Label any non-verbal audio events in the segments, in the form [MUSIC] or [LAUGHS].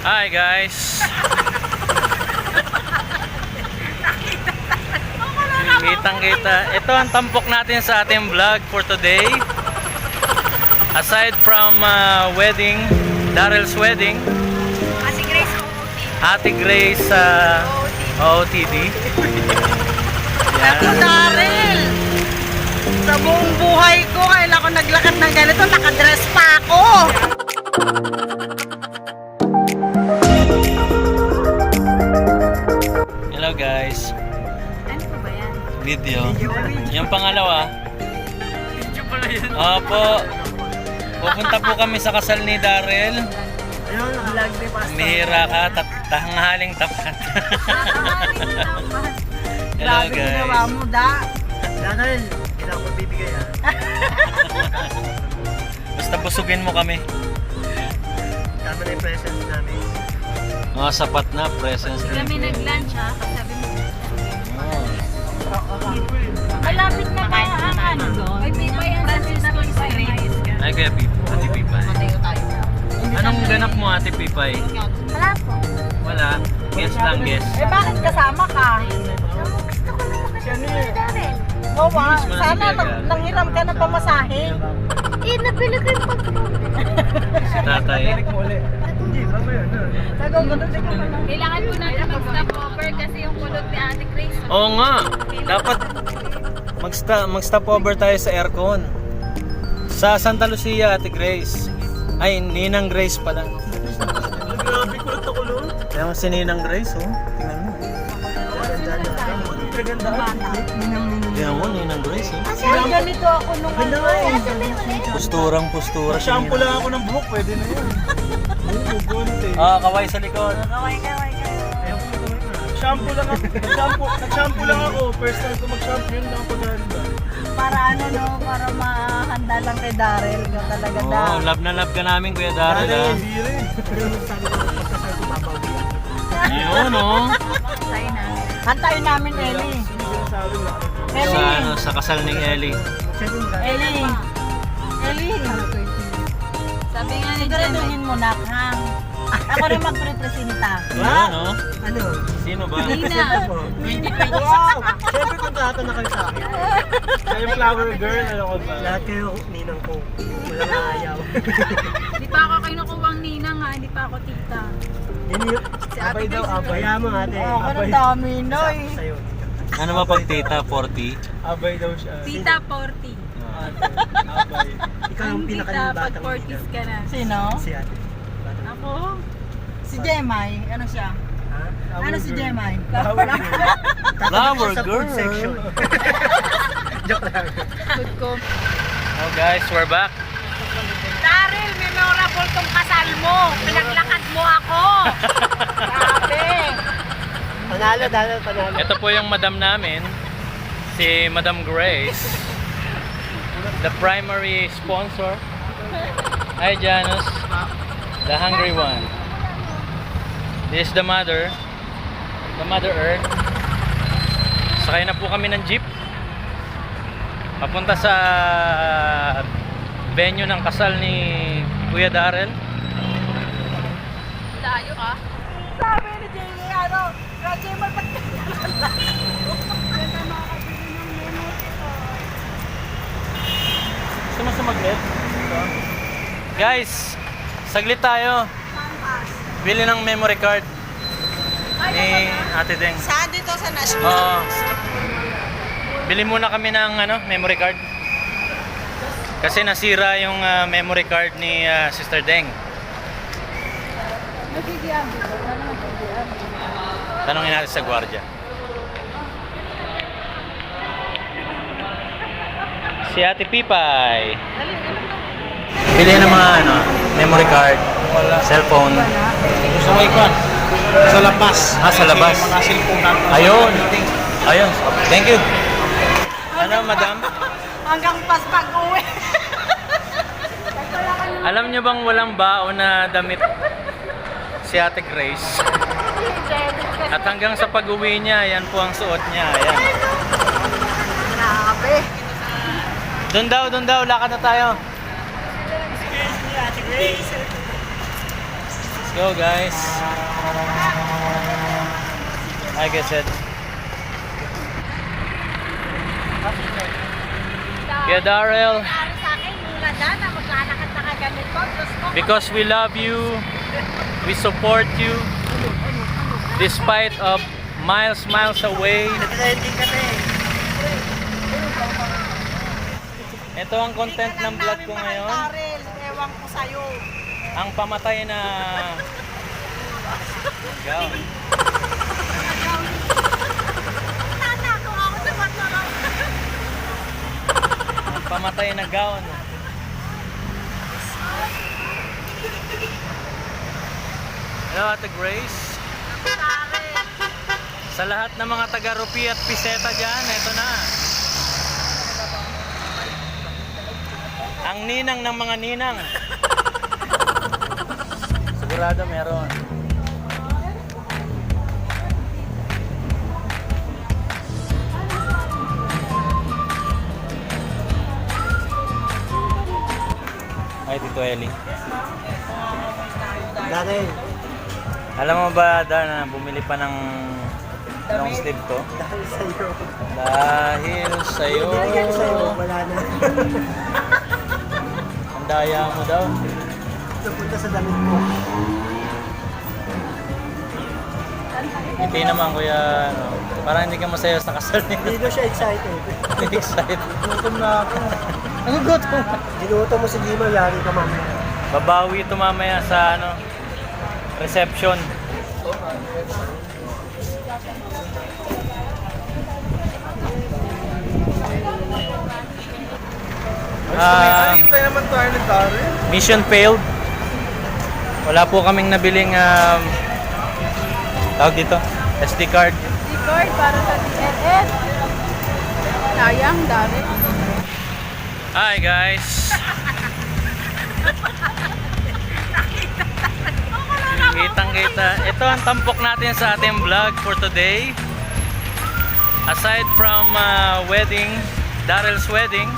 Hi guys. Kitang kita. Ito ang tampok natin sa ating vlog for today. Aside from uh, wedding, Daryl's wedding, Kasi Grace OOT. Ate Grace sa OOTD. [LAUGHS] Ako. Daryl! Sa buong buhay ko, kailan ko naglakad ng ganito, nakadress pa ako! Video. Yung pangalawa. Video pala yun. Opo. Pupunta po kami sa kasal ni Daryl. Ayun, vlog ni Pastor. Mihira ka, tat tanghaling tapat. Hello Grabe ginawa guys. mo, da. Daryl, hindi na ako magbibigay ah. [LAUGHS] Basta busugin mo kami. Tama na yung presence namin. Mga sapat na presence. Kami nag-lunch ha, kasabi mo. Ano doon? May pipay ang Francisco Street. Ay, kaya Pip, Ate Pipay. Anong ganap mo, Ate Pipay? Wala po. Wala. Guess lang, guess. Eh, bakit kasama ka? Gusto ko naman kasi si Darren. Oo, ah, Bilis mo na si sana Kuya nang, Gal. nanghiram ka ng pamasahe. Eh, nabili ko yung pagkakas. Si tatay. Na. Ka na. Kailangan po natin mag-stop over kasi yung kulot ni Ate Grace. Oo nga. Dapat magsta mag-stop over tayo sa aircon. Sa Santa Lucia, Ate Grace. Ay, Ninang Grace pala. Grabe, kulot na kulot. Kaya si Ninang Grace, oh. Tingnan mo. Tingnan mo, Ninang Grace, oh. Ay, ganito ako nung ano. Posturang postura. Shampoo lang ako ng buhok, pwede na yan. Oo, gunti. Ah, kaway sa likod. Kaway, kaway, Shampoo lang ako. Shampoo, nag-shampoo lang ako. First time ko mag-shampoo, yun lang ang paghahanda. Para ano, no? Para mahanda lang kay Daryl. Ka talaga, Oh, da. love na love ka namin, Kuya Daryl, ah. Hindi rin. Yun, oh. Tayo na. Antayin namin, Ellie. Na. Sa, Ellie. ano, sa kasal ni Ellie. Ellie. Ellie. Sabi nga ni Jen, Siguraduhin mo na, ha? Ako rin magprepresenta. Yun, oh. Ano? Sino ba? Nina. Wow! Siyempre kontrata na kayo sa akin. Yung flower girl, ano ko ba? Lahat kayo, ninang ko. Walang ayaw. [LAUGHS] Hindi pa ako kinukuwang ninang ha, hindi pa ako tita. Yan yung, abay daw, abay. Kaya mo ate, Oo, oh, ang dami, Noy. Sa'yo. Ano ba pag tita, 40? Abay daw siya. Tita 40. Ate, abay. Ikaw Ang yung tita pinakaling pag batang 40s ka na. Sino? Si ate. Ako? Si Jemai. Ano siya? Ha? Ano si Jemai? Flower girl. Flower girl. section. [LAUGHS] Joke lang. Good ko. Oh guys, we're back. Daryl, memorable tong kasal mo. Pinaglakad mo ako. Grabe. Panalo, panalo, panalo. Ito po yung madam namin, si Madam Grace. The primary sponsor. Hi Janus, the hungry one. This is the mother, the mother earth. Sakay na po kami ng jeep. Papunta sa venue ng kasal ni Kuya Darrell. Layo ka. Sabi ni Jamie, ano, Roger, magpag... Gusto mo sumaglit? Guys, saglit tayo. Bili ng memory card ni Ate Deng. Saan dito sa National? Oo. Bili muna kami ng ano, memory card. Kasi nasira yung ah, memory card ni ah, Sister Deng. Tanongin natin sa gwardiya. Si Ate Pipay. Bili ng mga ano, memory card, cellphone. Gusto mo ikon? Sa labas. Ah, sa labas. Mga cellphone natin. Ayun. Ayun. Thank you. Ano, madam? [LAUGHS] Hanggang pas pag-uwi. [LAUGHS] Alam niyo bang walang baon na damit si Ate Grace? [LAUGHS] At hanggang sa pag-uwi niya, yan po ang suot niya. Ayan. Grabe. Doon daw, doon daw. Lakad na tayo. Let's go, guys. Like I said. Kaya Darrell, because we love you, we support you, despite of miles, miles away. Ito ang content ng vlog ko ngayon. Ewan ko sa'yo. Ang pamatay na gown. [LAUGHS] Nanako ako sa matulog. Ang pamatay na gown. Hello, Ate Grace. Sa lahat ng mga taga Rupi at Piseta dyan, ito na. Ang ninang ng mga ninang. [LAUGHS] Sigurado meron. Ay, Tito Eli. Dahil, Alam mo ba, Dan, na bumili pa ng long sleeve to? dahil sa'yo. Dahil sa'yo. Na sa'yo, wala na. [LAUGHS] Daya mo daw. Napunta sa damit mo. Hindi naman kuya, ano, parang hindi ka masaya sa kasal niya. Hindi na siya excited. [LAUGHS] Excited. Gutom na ako. Ang gutom. Ginuto mo si Gima, yari ka mamaya. Babawi ito mamaya sa ano, reception. Ah, Tayo naman tayo ng Darrell. mission failed. Wala po kaming nabiling um, tawag dito, SD card. Record para sa DLS. Sayang, dami. Hi guys. Kitang kita. Ito ang tampok natin sa ating vlog for today. Aside from uh, wedding, Daryl's wedding.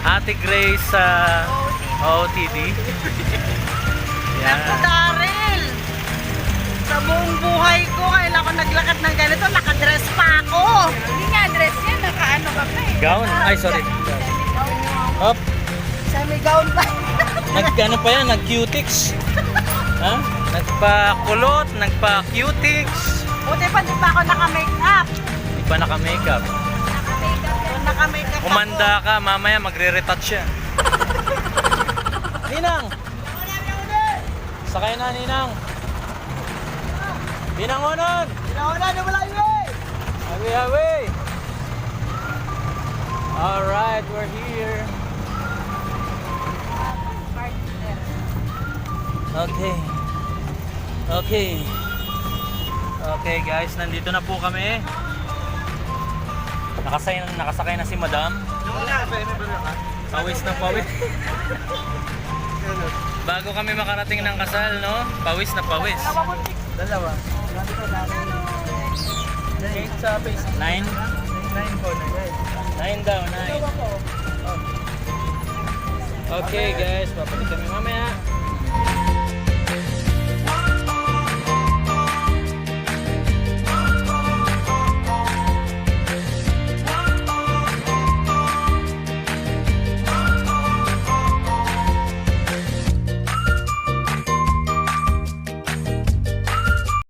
Ate Grace sa OOTD. Naku, Yan. Darrell. Sa buong buhay ko, kailan ko naglakad ng ganito, nakadress pa ako. Hindi nga dress yan, nakaano ka pa eh. Gown? Ay, sorry. Hop. Semi-gown pa. Nag-ano pa yan? Nag-cutics. [LAUGHS] Ha? Nagpa-kulot, nagpa-cutics. Buti pa di pa ako naka-makeup. Hindi pa naka-makeup. Kung naka-makeup Kumanda ka, mamaya magre-retouch siya. [LAUGHS] Ninang! Sakay na, Ninang! Binangonan! Pinauna na wala yun eh. Hawi, hawi! Alright, we're here. Okay. Okay. Okay guys, nandito na po kami. Nakasay, nakasakay na si Madam. Pawis na pawis. Bago kami makarating ng kasal, no? Pawis na pawis. Dalawa. Eight sa face. Nine? Nine po, nine. Daw, nine. Okay guys, babalik kami mamaya.